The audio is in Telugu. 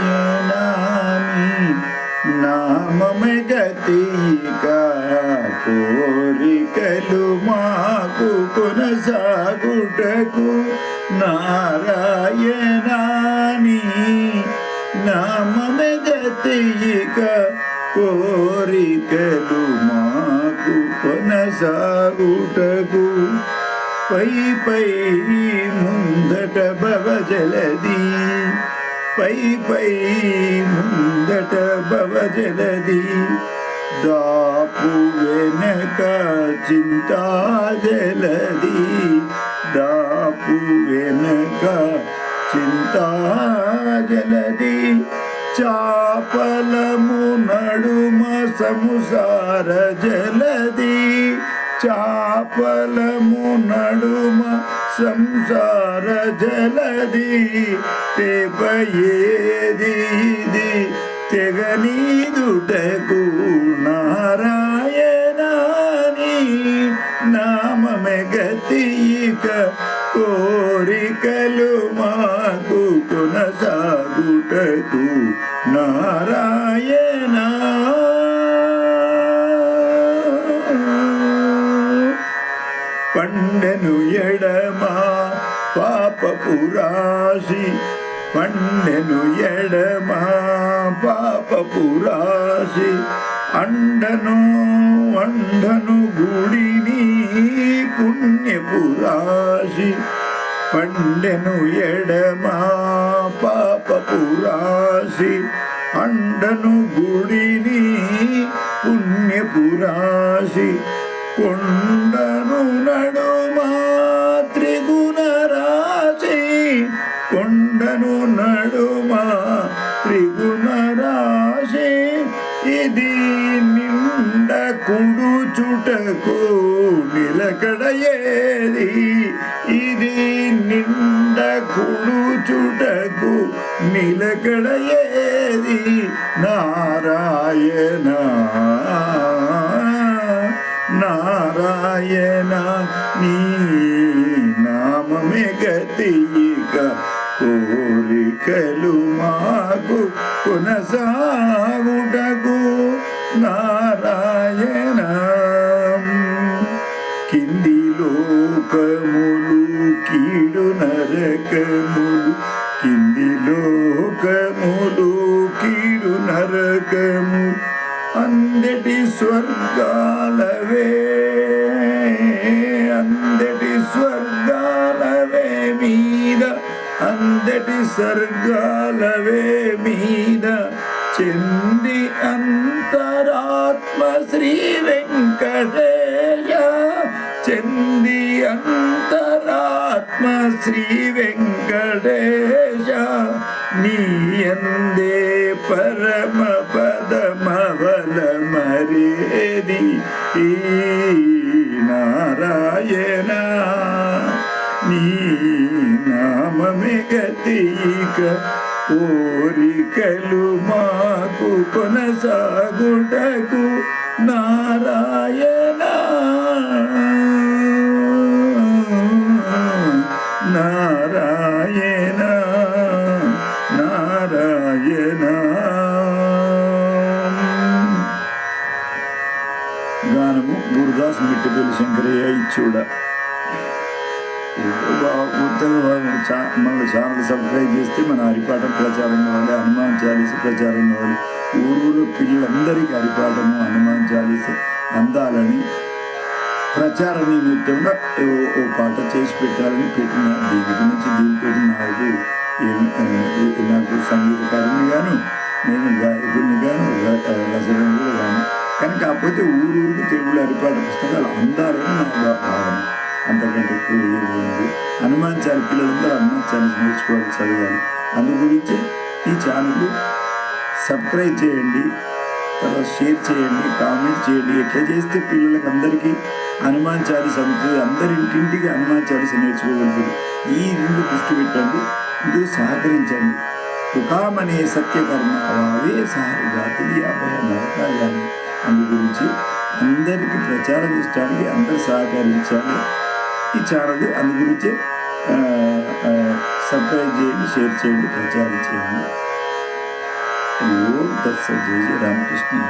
నారాయణాని నామమే గతిక కోరికలు మాకు కొనసాగుటకు నారాయణాని నామమే గతిక కోరికలు మాకు కొనసాగుటకు పై పై ముందట భవజలది పై పై ముందట భవజనది దాపు వెనక చింతాజలది. దాపు వెనక చింతాజలది. చాపలము నడుమ సంసార జలది. చాపలము నడుమ సంసార జలది తెపయేది ఇది. తెగనీదుటకు నారాయణాని నామమే గతిక కోరికలు మాకు కొనసాగుటకు నారాయణ పండెను ఎడమా? పాపపు రాశి పండెను ఎడమా? పాపపు రాశి అండను అండను గుడిని పుణ్యపు రాశి పండెను ఎడమా? పాపపు రాశి అండను గుడిని పుణ్యపు రాశి ఇది నిండ కుడు చుటకు నిలకడ ఏది ఇది నిండ కుడు చుటకు నిలకడ ఏది నారాయణ నారాయణ నీ నామమే గతిక కోరికలు మాకు కొనసాగుటకు కీడు నరకములు కింది లోకములు కీడు నరకము అందటి స్వర్గాలవే అందటి స్వర్గాలవే మీద అందటి స్వర్గాలవే మీద చెంది అంతరాత్మ శ్రీ వెంకటేయ చెంది అంత శ్రీ వెంకటేశ నీ అందే పరమ పదమవల మరేది ఈ నారాయణ నీ నామమే గతిక కోరికలు మాకు కొనసాగుటకు నారాయణ గానము గురుదాస్ మిట్టపల్లి శంకరయ్య ఇచ్చుడ మన ఛానల్ సబ్స్క్రైబ్ చేస్తే మన హరిపాఠం ప్రచారం కావాలి హనుమాన్ చాలీస ప్రచారం కావాలి. ఊరు పిల్లలందరికీ హరిపాఠము హనుమాన్ చాలీస అందాలని ప్రచార నిమిత్తంగా ఓ- పాట చేసి పెట్టాలని పెట్టిన దీని గురించి దీంతో నాకు ఏం- నాకు సంగీతకారుని కానీ నేను గాయకుడిని కానీ రసరణి కానీ కానీ కాకపోతే ఊరూరికి తెలుగులో హరిపాట పుస్తకాలు అందాలని నా భావన అంతకంటే ఎక్కువ ఏం హనుమాన్ చాలి పిల్లలందరూ హనుమాన్ చాలీస్ నేర్చుకోవాలి చదవాలి అందు గురించి ఈ ఛానల్ సబ్స్క్రైబ్ చేయండి తర్వాత షేర్ చేయండి కామెంట్ చేయండి. ఎట్లా చేస్తే పిల్లలకి అందరికీ హనుమాన్ చాలీస అందుతుంది అందరి ఇంటింటికి హనుమాన్ చాలీస నేర్చుకోగలుగుతారు ఈ రెండు దృష్టి పెట్టండి ఇది సహకరించండి. తుకామనే సత్యకర్మ అవే సారి గాతులి అభయ నరకాలని. అందు గురించి అందరికీ ప్రచారం చేయడానికి అందరు సహకరించాలి ఈ ఛానల్ అందు గురించి సబ్స్క్రైబ్ చేయండి షేర్ చేయండి ప్రచారం చేయండి. ఓం దర్శనం జయ రామకృష్ణ.